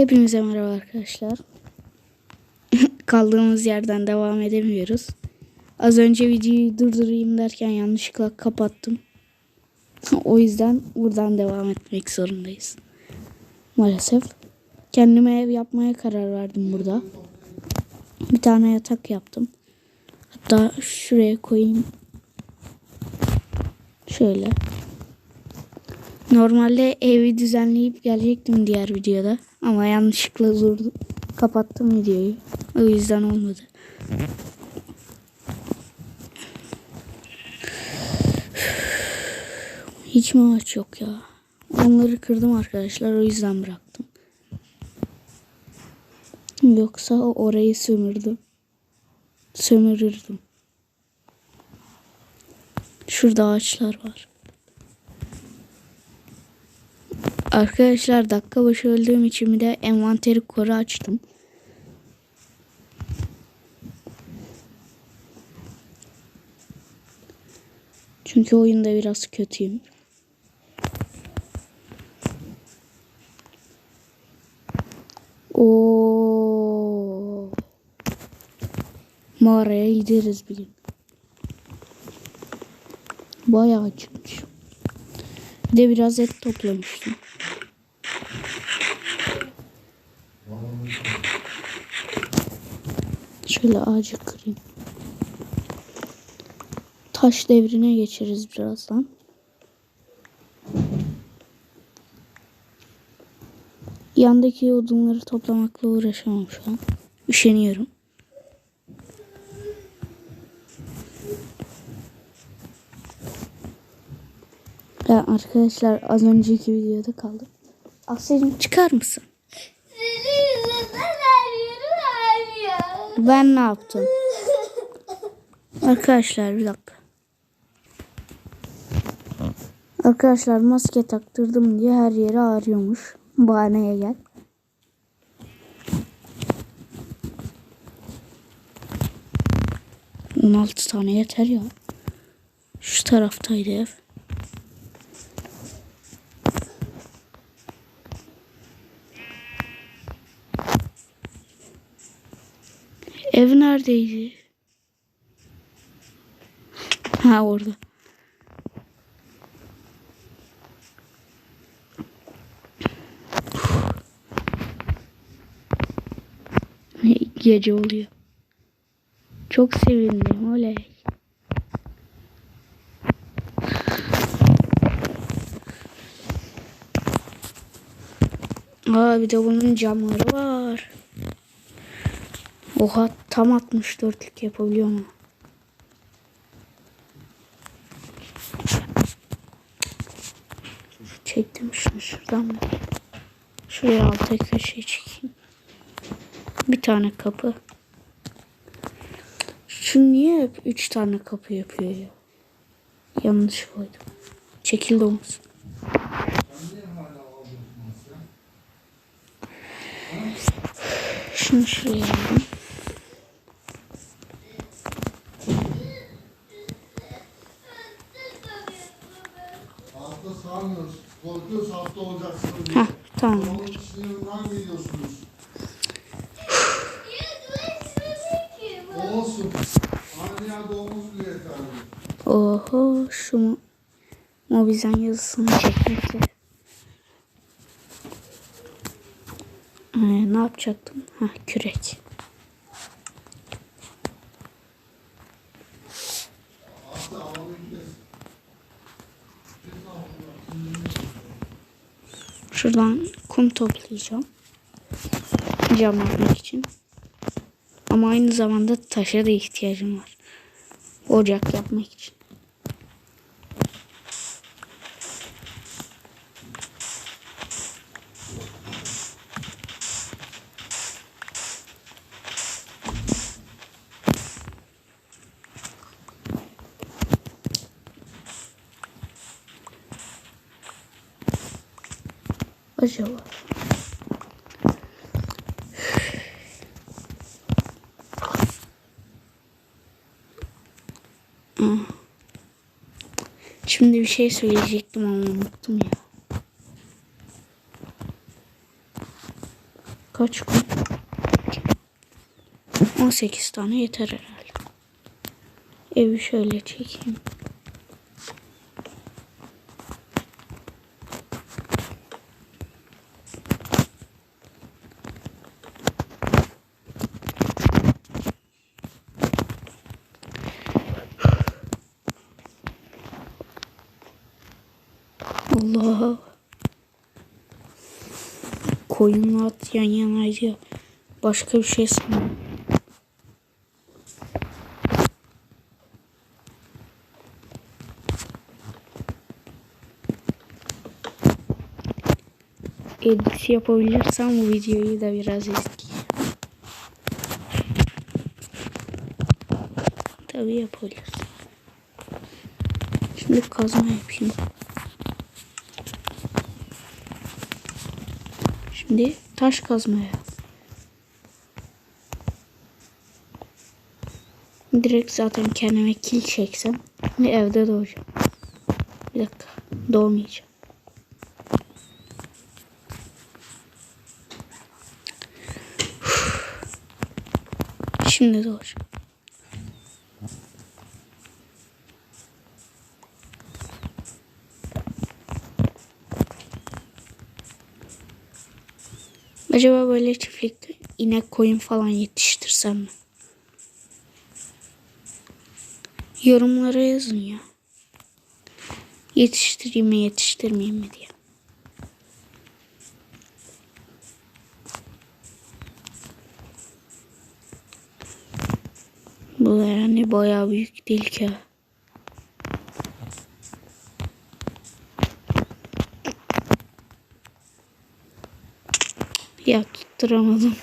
Hepinize merhaba arkadaşlar. Kaldığımız yerden devam edemiyoruz. Az önce videoyu durdurayım derken yanlışlıkla kapattım. o yüzden buradan devam etmek zorundayız. Maalesef. Kendime ev yapmaya karar verdim burada. Bir tane yatak yaptım. Hatta şuraya koyayım. Şöyle. Normalde evi düzenleyip gelecektim diğer videoda. Ama yanlışlıkla durdum. Kapattım videoyu. O yüzden olmadı. Hiç mi ağaç yok ya? Onları kırdım arkadaşlar. O yüzden bıraktım. Yoksa orayı sömürdüm. Sömürürdüm. Şurada ağaçlar var. Arkadaşlar dakika başı öldüğüm için bir de envanteri koru açtım. Çünkü oyunda biraz kötüyüm. Oo. Mağaraya gideriz bir. Bayağı acıkmış. Bir de biraz et toplamıştım. Şöyle ağacı kırayım. Taş devrine geçeriz birazdan. Yandaki odunları toplamakla uğraşamam şu an. Üşeniyorum. Ya arkadaşlar az önceki videoda kaldım. Asya'cığım çıkar mısın? Ben ne yaptım? Arkadaşlar bir dakika. Arkadaşlar maske taktırdım diye her yeri ağrıyormuş. Bahaneye gel. On altı tane yeter ya. Şu taraftaydı ev. Ev neredeydi? Ha orada. Gece oluyor. Çok sevindim oley. Aa bir de bunun camları. Oha tam 64'lük yapabiliyor mu? Çektim şunu şuradan da. Şuraya alta köşeye çekeyim. Bir tane kapı. Şu niye hep 3 tane kapı yapıyor ya? Yanlış koydum. Çekildi omuz. Şunu şuraya alalım. Sınırından geliyorsunuz. Olsun. Aynı yerde bile yeterli. Oho şu mu? Mobizen yazısını çekmekle. Ee, ne yapacaktım? Ha kürek. Şuradan kum toplayacağım. Cam yapmak için. Ama aynı zamanda taşa da ihtiyacım var. Ocak yapmak için. Acaba. Şimdi bir şey söyleyecektim ama unuttum ya. Kaç koyun? 18 tane yeter herhalde. Evi şöyle çekeyim. Koyunla at yan yanaydı ya. Başka bir şey sanırım. Edit yapabilirsem bu videoyu da biraz izleyeceğim. Tabii yapabiliriz. Şimdi kazma yapayım. Şimdi taş kazmaya. Direkt zaten kendime kil çeksem ve evde doğacağım. Bir dakika doğmayacağım. Şimdi doğacağım. Acaba böyle çiftlikte inek koyun falan yetiştirsem mi? Yorumlara yazın ya. Yetiştireyim mi yetiştirmeyeyim mi diye. Bu yani bayağı büyük değil ki. Ya tutturamadım.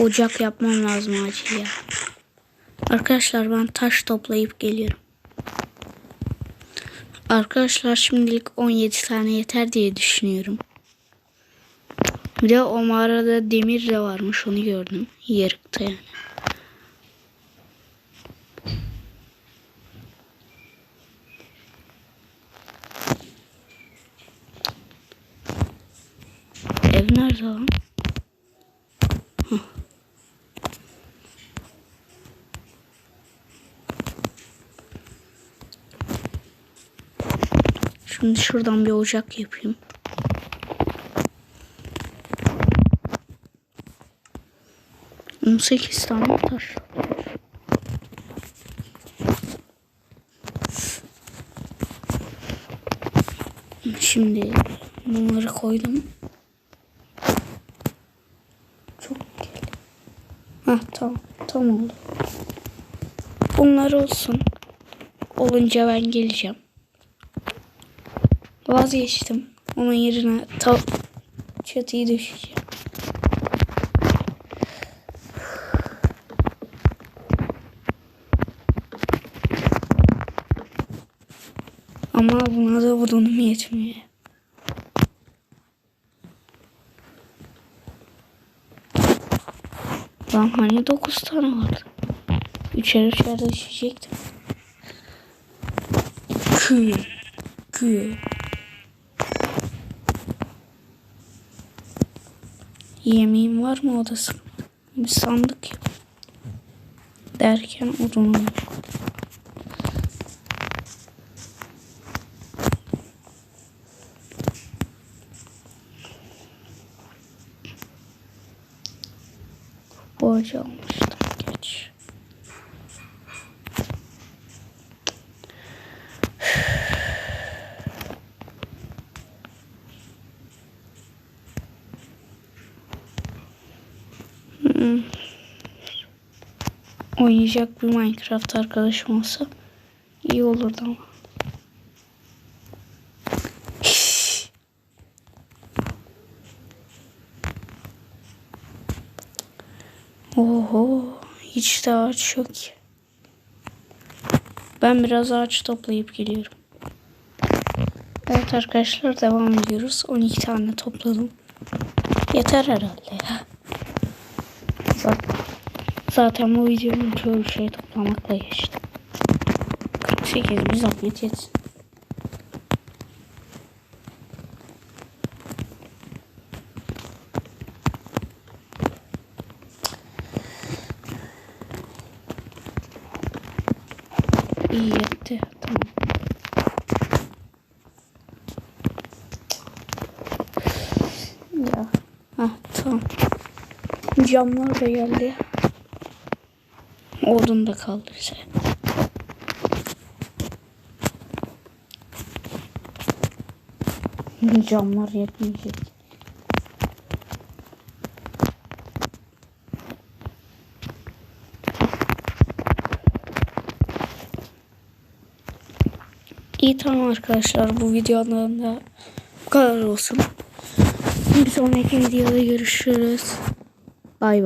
Ocak yapmam lazım acil ya. Arkadaşlar ben taş toplayıp geliyorum. Arkadaşlar şimdilik 17 tane yeter diye düşünüyorum. Bir de o mağarada demir de varmış onu gördüm. Yarıkta yani. Ev nerede lan? Şimdi şuradan bir ocak yapayım. On sekiz tane taş. Şimdi bunları koydum. Çok geldi. Hah tamam. Tamam oldu. Bunlar olsun. Olunca ben geleceğim. Vazgeçtim. Onun yerine ta çatıyı düşeceğim. Ama buna da odunum yetmiyor. Lan hani 9 tane vardı. Üçer üçer düşecektim. Kü. Kü. Yemeğim var mı odası? Bir sandık yok. Derken odunum yok. Borcu almıştım geç. Hmm. Oynayacak bir Minecraft arkadaşım olsa iyi olurdu ama. Oho, hiç de ağaç yok ki. Ben biraz ağaç toplayıp geliyorum. Evet arkadaşlar devam ediyoruz. 12 tane topladım. Yeter herhalde ya. Zaten, bu videonun çoğu şey toplamakla geçti. Şekerimiz zahmet yetsin. İyi yetti. Tamam. Ya. Hah tamam. Camlar da geldi. Odun da kaldı bize. Camlar yetmeyecek. İyi tamam arkadaşlar bu videodan da bu kadar olsun. Bir sonraki videoda görüşürüz. Bay bay.